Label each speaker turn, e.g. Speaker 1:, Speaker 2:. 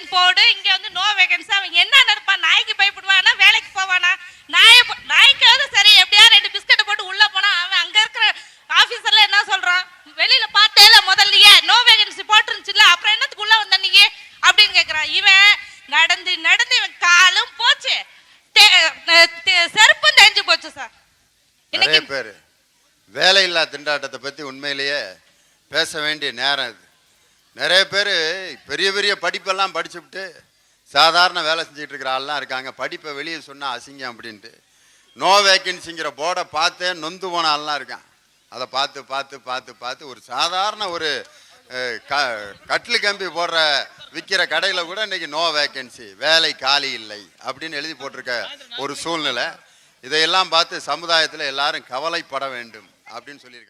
Speaker 1: வேகன்சின்னு போடு இங்க வந்து நோ வேகன்சி அவன் என்ன நினைப்பான் நாய்க்கு பயப்படுவானா? வேலைக்கு போவானா? நாய நாய்க்காவது சரி எப்படியா ரெண்டு பிஸ்கட்டை போட்டு உள்ள போனா அவன் அங்க இருக்கிற ஆஃபீஸரில் என்ன சொல்றான்? வெளியில பார்த்தே இல்லை முதல்லையே நோ வேகன்சி போட்டுருந்துச்சுல அப்புறம் என்னத்துக்கு உள்ளே வந்த நீ அப்படின்னு கேட்குறான் இவன் நடந்து நடந்து இவன் காலும் போச்சு. செருப்பும் தெரிஞ்சு போச்சு சார் இன்னைக்கு
Speaker 2: பேரு வேலையில்லா திண்டாட்டத்தை பத்தி உண்மையிலேயே பேச வேண்டிய நேரம் இது. நிறைய பேர் பெரிய பெரிய படிப்பெல்லாம் படிச்சுவிட்டு சாதாரண வேலை செஞ்சுட்டு இருக்கிற ஆள்லாம் இருக்காங்க. படிப்பை வெளியே சொன்னால் அசிங்கம் அப்படின்ட்டு. நோ வேக்கன்சிங்கிற போர்டை பார்த்தே நொந்து போன ஆள்லாம் இருக்கான். அதை பார்த்து பார்த்து பார்த்து பார்த்து ஒரு சாதாரண ஒரு க கட்டில் கம்பி போடுற விற்கிற கடையில் கூட இன்னைக்கு நோ வேக்கன்சி வேலை காலி இல்லை அப்படின்னு எழுதி போட்டிருக்க ஒரு சூழ்நிலை. இதையெல்லாம் பார்த்து சமுதாயத்தில் எல்லாரும் கவலைப்பட வேண்டும் அப்படின்னு சொல்லியிருக்காங்க.